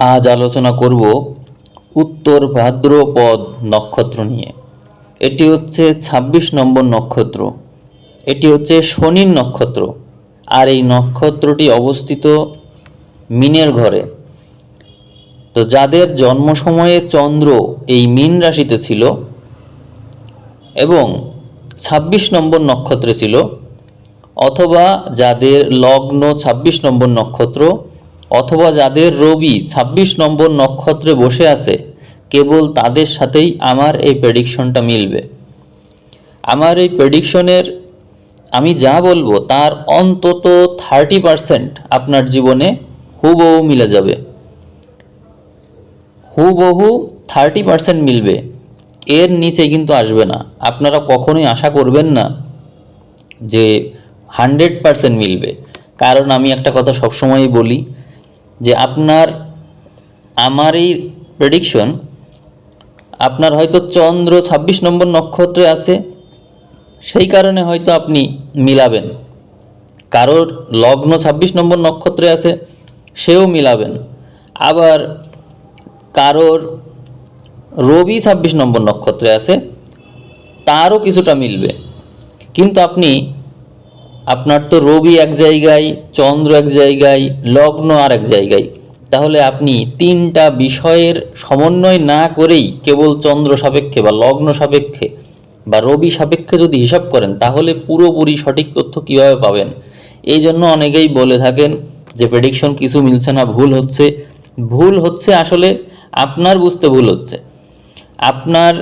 আজ আলোচনা করব উত্তর ভাদ্রপদ নক্ষত্র নিয়ে। এটি হচ্ছে ২৬ নম্বর নক্ষত্র। এটি হচ্ছে শনির নক্ষত্র। আর এই নক্ষত্রটি অবস্থিত মিনের ঘরে। তো যাদের জন্ম সময়ে চন্দ্র এই মিন রাশিতে ছিল এবং ২৬ নম্বর নক্ষত্রে ছিল, অথবা যাদের লগ্ন ২৬ নম্বর নক্ষত্র অথবা যাদের রবি ২৬ নম্বর নক্ষত্রে বসে আছে, কেবল তাদের সাথেই আমার এই প্রেডিকশনটা মিলবে। আমার এই প্রেডিকশনের আমি যা বলব, তার অন্তত থার্টি পারসেন্ট আপনার জীবনে হুবহু মিলে যাবে। হুবহু থার্টি পারসেন্ট মিলবে। এর নিচে কিন্তু আসবে না। আপনারা কখনোই আশা করবেন না যে হান্ড্রেড পারসেন্ট মিলবে। কারণ আমি একটা কথা সবসময়ই বলি যে আপনার আমার এই প্রেডিকশন আপনার হয়তো চন্দ্র ছাব্বিশ নম্বর নক্ষত্রে আছে, সেই কারণে হয়তো আপনি মিলাবেন। কারোর লগ্ন ছাব্বিশ নম্বর নক্ষত্রে আছে, সেও মিলাবেন। আবার কারোর রবি ছাব্বিশ নম্বর নক্ষত্রে আছে, তারও কিছুটা মিলবে। কিন্তু আপনি আপনার তো রবি এক জায়গায়, চন্দ্র এক জায়গায়, লগ্ন আর এক জায়গায়। তাহলে আপনি তিনটা বিষয়ের সমন্বয় না করেই কেবল চন্দ্র সাপেক্ষে বা লগ্ন সাপেক্ষে বা রবি সাপেক্ষে যদি হিসাব করেন, তাহলে পুরোপুরি সঠিক তথ্য কীভাবে পাবেন? এই জন্য অনেকেই বলে থাকেন যে প্রেডিকশন কিছু মিলছে না, ভুল হচ্ছে। ভুল হচ্ছে আসলে আপনার বুঝতে ভুল হচ্ছে। আপনার,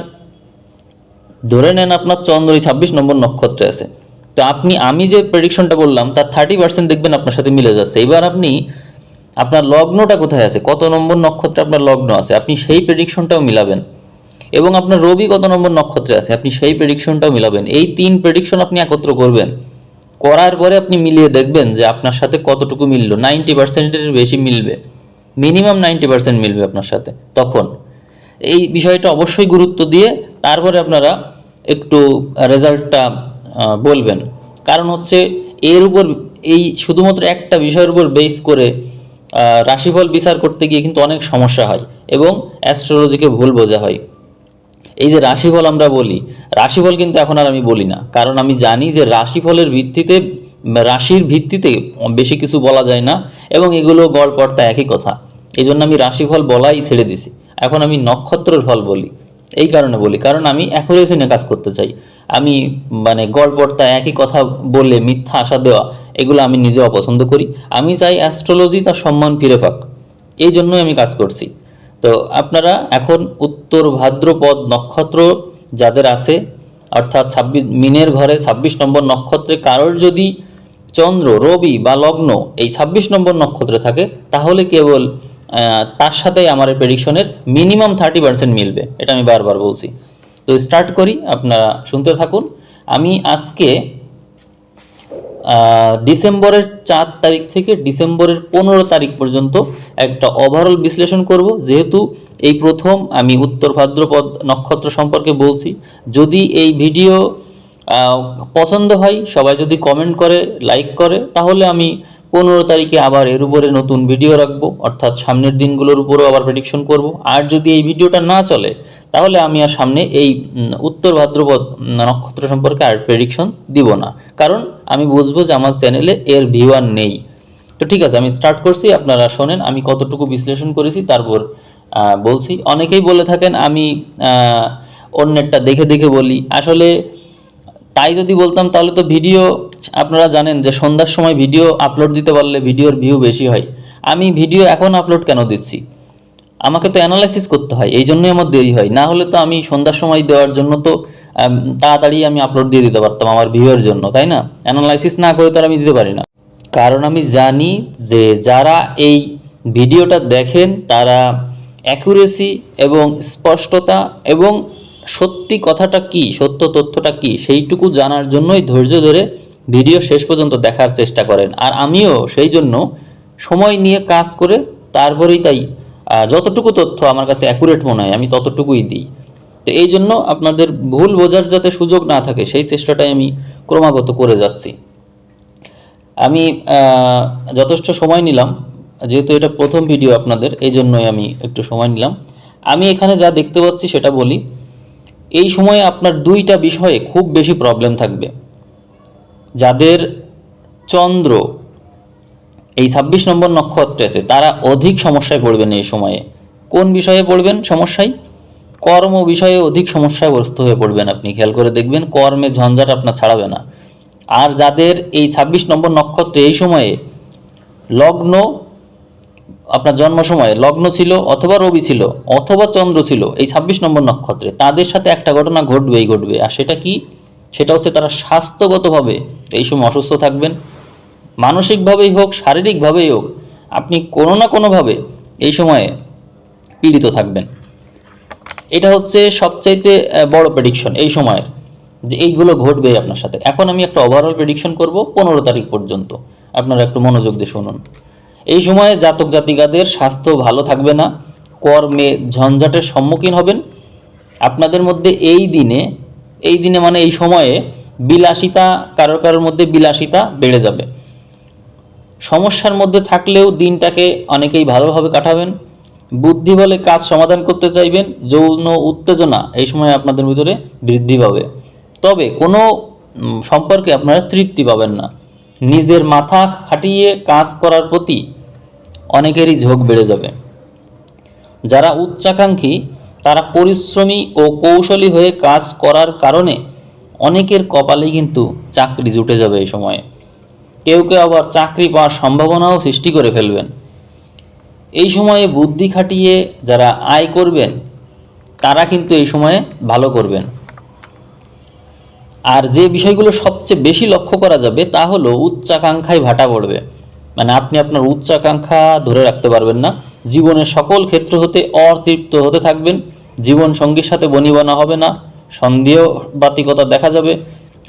ধরে নেন আপনার চন্দ্রই ছাব্বিশ নম্বর নক্ষত্রে আছে। তো আপনি, আমি যে প্রেডিকশনটা বললাম, তার থার্টি পার্সেন্ট দেখবেন আপনার সাথে মিলে যাচ্ছে। এবার আপনি, আপনার লগ্নটা কোথায় আছে? কত নম্বর নক্ষত্রে আপনার লগ্ন আছে? আপনি সেই প্রেডিকশনটাও মিলাবেন। এবং আপনার রবি কত নম্বর নক্ষত্রে আছে? আপনি সেই প্রেডিকশনটাও মিলাবেন। এই তিন প্রেডিকশন আপনি একত্র করবেন। করার পরে আপনি মিলিয়ে দেখবেন যে আপনার সাথে কতটুকু মিলল। নাইনটি পার্সেন্টের বেশি মিলবে। মিনিমাম নাইনটি পার্সেন্ট মিলবে আপনার সাথে, তখন। এই বিষয়টা অবশ্যই গুরুত্ব দিয়ে, তারপরে আপনারা একটু রেজাল্টটা বলবেন। কারণ হচ্ছে এর উপর এই শুধুমাত্র একটা বিষয়ের উপর বেস করে রাশিফল বিচার করতে গিয়ে কিন্তু অনেক সমস্যা হয় এবং অ্যাস্ট্রোলজিকে ভুল বোঝা হয়। এই যে রাশিফল আমরা বলি, রাশিফল কিন্তু এখন আর আমি বলি না। কারণ আমি জানি যে রাশিফলের ভিত্তিতে, রাশির ভিত্তিতে বেশি কিছু বলা যায় না এবং এগুলো গড় পড়তা একই কথা। এই জন্য আমি রাশিফল বলাই ছেড়ে দিছি। এখন আমি নক্ষত্রের ফল বলি। এই কারণে বলি, কারণ আমি অ্যাকুরেসি নিয়ে কাজ করতে চাই। আমি মানে গড় পড়তা একই কথা বলে মিথ্যা আশা দেওয়া, এগুলো আমি নিজে অপছন্দ করি। আমি চাই অ্যাস্ট্রোলজি তার সম্মান ফিরে পাক। এই জন্যই আমি কাজ করছি। তো আপনারা এখন উত্তর ভাদ্রপদ নক্ষত্র যাদের আছে, অর্থাৎ ছাব্বিশ, মিনের ঘরে ছাব্বিশ নম্বর নক্ষত্রে কারোর যদি চন্দ্র, রবি বা লগ্ন এই ছাব্বিশ নম্বর নক্ষত্রে থাকে, তাহলে কেবল তার সাথেই আমার প্রেডিকশনের মিনিমাম থার্টি পার্সেন্ট মিলবে। এটা আমি বারবার বলছি। তো স্টার্ট করি, আপনারা শুনতে থাকুন। আমি আজকে ডিসেম্বরের চার তারিখ থেকে ডিসেম্বরের পনেরো তারিখ পর্যন্ত একটা ওভারঅল বিশ্লেষণ করব। যেহেতু এই প্রথম আমি উত্তর ভাদ্রপদ নক্ষত্র সম্পর্কে বলছি। যদি এই ভিডিও পছন্দ হয়, সবাই যদি কমেন্ট করে লাইক করে, তাহলে আমি পনেরো তারিখে আবার এর উপরে নতুন ভিডিও রাখব, অর্থাৎ সামনের দিনগুলোর উপরেও আবার প্রেডিকশন করব। আর যদি এই ভিডিওটা না চলে, তাহলে আমি আর সামনে এই উত্তর ভাদ্রপদ নক্ষত্র সম্পর্কে আর প্রেডিকশন দিব না। কারণ আমি বুঝব যে আমার চ্যানেলে এর ভিউয়ার নেই। তো ঠিক আছে, আমি স্টার্ট করছি, আপনারা শোনেন, আমি কতটুকু বিশ্লেষণ করেছি, তারপর বলছি। অনেকেই বলে থাকেন, আমি অন্যেরটা দেখে দেখে বলি। আসলে, তাই যদি বলতাম, তাহলে তো ভিডিও আপনারা জানেন যে সন্ধ্যার সময় ভিডিও আপলোড দিতে পারলে ভিডিওর ভিউ বেশি হয়। আমি ভিডিও এখন আপলোড কেন দিচ্ছি? আমাকে তো অ্যানালাইসিস করতে হয়, এই জন্যই আমার দেরি হয়। না হলে তো আমি সন্ধ্যার সময় দেওয়ার জন্য তো তাড়াতাড়ি আমি আপলোড দিয়ে দিতে পারতাম আমার ভিউয়ের জন্য, তাই না? অ্যানালাইসিস না করে তো আমি দিতে পারি না। কারণ আমি জানি যে যারা এই ভিডিওটা দেখেন, তারা অ্যাকুরেসি এবং স্পষ্টতা এবং সত্যি কথাটা কি, সত্য তথ্যটা কি, সেইটুকু জানার জন্যই ধৈর্য ধরে ভিডিও শেষ পর্যন্ত দেখার চেষ্টা করেন। আর আমিও সেই জন্য সময় নিয়ে কাজ করে তারপরেই তাই যতটুকু তথ্য আমার কাছে অ্যাকুরেট মনে হয়, আমি ততটুকুই দিই। তো এই জন্য আপনাদের ভুল বোঝার যাতে সুযোগ না থাকে, সেই চেষ্টাটাই আমি ক্রমাগত করে যাচ্ছি। আমি যথেষ্ট সময় নিলাম, যেহেতু এটা প্রথম ভিডিও আপনাদের, এই জন্যই আমি একটু সময় নিলাম। আমি এখানে যা দেখতে পাচ্ছি সেটা বলি, এই সময়ে আপনার দুইটা বিষয়ে খুব বেশি প্রবলেম থাকবে। যাদের চন্দ্র এই ছাব্বিশ নম্বর নক্ষত্রে আছে, তারা অধিক সমস্যায় পড়বেন এই সময়ে। কোন বিষয়ে পড়বেন সমস্যায়? কর্ম বিষয়ে অধিক সমস্যাগ্রস্ত হয়ে পড়বেন আপনি। খেয়াল করে দেখবেন, কর্মে ঝঞ্ঝাট আপনার ছাড়াবে না। আর যাদের এই ছাব্বিশ নম্বর নক্ষত্রে এই সময়ে লগ্ন, আপনার জন্ম সময়ে লগ্ন ছিল অথবা রবি ছিল অথবা চন্দ্র ছিল এই ছাব্বিশ নম্বর নক্ষত্রে, তাদের সাথে একটা ঘটনা ঘটবেই ঘটবে। আর সেটা কি? সেটা হচ্ছে তারা স্বাস্থ্যগতভাবে এই সময় অসুস্থ থাকবেন। মানসিকভাবেই হোক, শারীরিকভাবেই হোক, আপনি কোনো না কোনোভাবে এই সময়ে পীড়িত থাকবেন। এটা হচ্ছে সবচাইতে বড় প্রেডিকশন এই সময়ের যে এইগুলো ঘটবে আপনার সাথে। এখন আমি একটা ওভারঅল প্রেডিকশন করব, পনেরো তারিখ পর্যন্ত। আপনারা একটু মনোযোগ দিয়ে শুনুন। এই সময়ে জাতক জাতিকাদের স্বাস্থ্য ভালো থাকবে না, কর্মে ঝঞ্ঝাটের সম্মুখীন হবেন। আপনাদের মধ্যে এই দিনে এই দিনে মানে এই সময়ে বিলাসিতা, কারোর কারোর মধ্যে বিলাসিতা বেড়ে যাবে। সমস্যার মধ্যে থাকলেও দিনটাকে অনেকেই ভালোভাবে কাটাবেন। বুদ্ধি বলে কাজ সমাধান করতে চাইবেন। যৌন উত্তেজনা এই সময় আপনাদের ভিতরে বৃদ্ধি পাবে। তবে কোনো সম্পর্কে আপনারা তৃপ্তি পাবেন না। নিজের মাথা খাটিয়ে কাজ করার প্রতি অনেকেরই ঝোঁক বেড়ে যাবে। যারা উচ্চাকাঙ্ক্ষী, তারা পরিশ্রমী ও কৌশলী হয়ে কাজ করার কারণে অনেকের কপালে কিন্তু চাকরি জুটে যাবে এই সময়ে। কেউ কেউ আবার চাকরি পাওয়ার সম্ভাবনাও সৃষ্টি করে ফেলবেন। এই সময়ে বুদ্ধি খাটিয়ে যারা আয় করবেন, তারা কিন্তু এই সময়ে ভালো করবেন। আর যে বিষয়গুলো সবচেয়ে বেশি লক্ষ্য করা যাবে, তা হলো উচ্চাকাঙ্ক্ষায় ভাটা পড়বে। মানে আপনি আপনার উচ্চাকাঙ্ক্ষা ধরে রাখতে পারবেন না। জীবনের সকল ক্ষেত্র হতে অতৃপ্ত হতে থাকবেন। জীবন সঙ্গীর সাথে বনিবনা হবে না। সন্দেহবাতিকতা দেখা যাবে,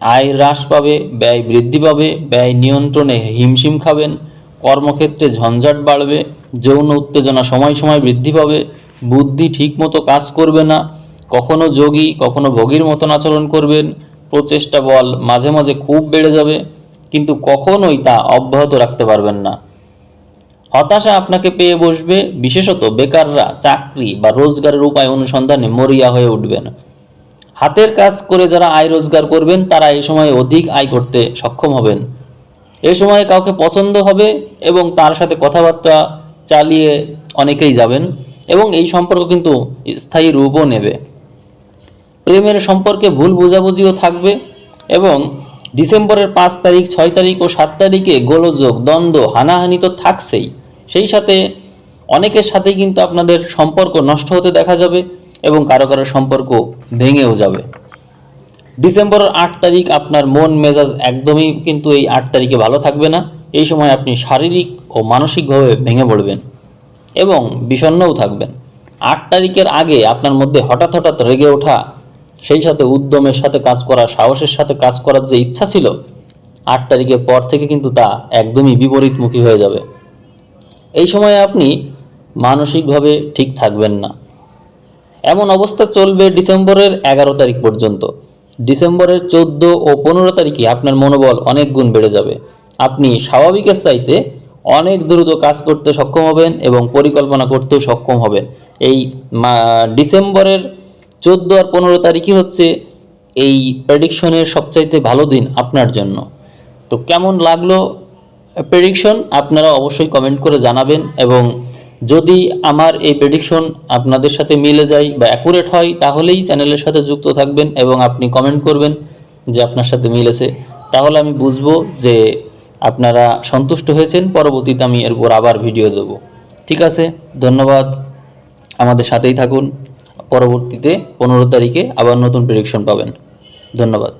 আয় হ্রাস পাবে, ব্যয় বৃদ্ধি পাবে, ব্যয় নিয়ন্ত্রণে হিমশিম খাবেন, কর্মক্ষেত্রে ঝঞ্ঝাট বাড়বে, যৌন উত্তেজনা সময় সময় বৃদ্ধি পাবে, বুদ্ধি ঠিকমতো কাজ করবে না, কখনো যোগী, কখনো ভোগীর মতন আচরণ করবেন, প্রচেষ্টা বল মাঝে মাঝে খুব বেড়ে যাবে, কিন্তু কখনোই তা অব্যাহত রাখতে পারবেন না। হতাশা আপনাকে পেয়ে বসবে, বিশেষত বেকাররা, চাকরি বা রোজগারের উপায় অনুসন্ধানে মরিয়া হয়ে উঠবেন। হাতের কাজ করে যারা আয় রোজগার করবেন, তারা এই সময় অধিক আয় করতে সক্ষম হবেন। এ সময় কাউকে পছন্দ হবে এবং তার সাথে কথাবার্তা চালিয়ে অনেকেই যাবেন এবং এই সম্পর্ক কিন্তু স্থায়ী রূপও নেবে। প্রেমের সম্পর্কে ভুল বোঝাবুঝিও থাকবে এবং ডিসেম্বরের পাঁচ তারিখ, ছয় তারিখ ও সাত তারিখে গোলযোগ, দ্বন্দ্ব, হানাহানি তো থাকছেই। সেই সাথে অনেকের সাথেই কিন্তু আপনাদের সম্পর্ক নষ্ট হতে দেখা যাবে এবং কারও কারও সম্পর্ক ভেঙেও যাবে। ডিসেম্বরের আট তারিখ আপনার মন মেজাজ একদমই কিন্তু এই আট তারিখে ভালো থাকবে না। এই সময় আপনি শারীরিক ও মানসিকভাবে ভেঙে পড়বেন এবং বিষণ্ণও থাকবেন। আট তারিখের আগে আপনার মধ্যে হঠাৎ হঠাৎ রেগে ওঠা, সেই সাথে উদ্যমের সাথে কাজ করা, সাহসের সাথে কাজ করার যে ইচ্ছা ছিল, আট তারিখের পর থেকে কিন্তু তা একদমই বিপরীতমুখী হয়ে যাবে। এই সময়ে আপনি মানসিকভাবে ঠিক থাকবেন না। এমন অবস্থা চলবে ডিসেম্বরের এগারো তারিখ পর্যন্ত। ডিসেম্বরের চোদ্দ ও পনেরো তারিখে আপনার মনোবল অনেক গুণ বেড়ে যাবে। আপনি স্বাভাবিকের চাইতে অনেক দ্রুত কাজ করতে সক্ষম হবেন এবং পরিকল্পনা করতেও সক্ষম হবেন। এই ডিসেম্বরের চোদ্দ আর পনেরো তারিখই হচ্ছে এই প্রেডিকশনের সবচাইতে ভালো দিন আপনার জন্য। তো কেমন লাগল প্রেডিকশন আপনারা অবশ্যই কমেন্ট করে জানাবেন এবং যদি আমার এই প্রেডিকশন আপনাদের সাথে মিলে যায় বা অ্যাকুরেট হয়, তাহলেই চ্যানেলের সাথে যুক্ত থাকবেন এবং আপনি কমেন্ট করবেন যে আপনার সাথে মিলেছে। তাহলে আমি বুঝব যে আপনারা সন্তুষ্ট হয়েছেন, পরবর্তীতে আমি এর উপর আবার ভিডিও দেব। ঠিক আছে? ধন্যবাদ। আমাদের সাথেই থাকুন। পরবর্তীতে পনেরো তারিখে আবার নতুন প্রেডিকশন পাবেন। ধন্যবাদ।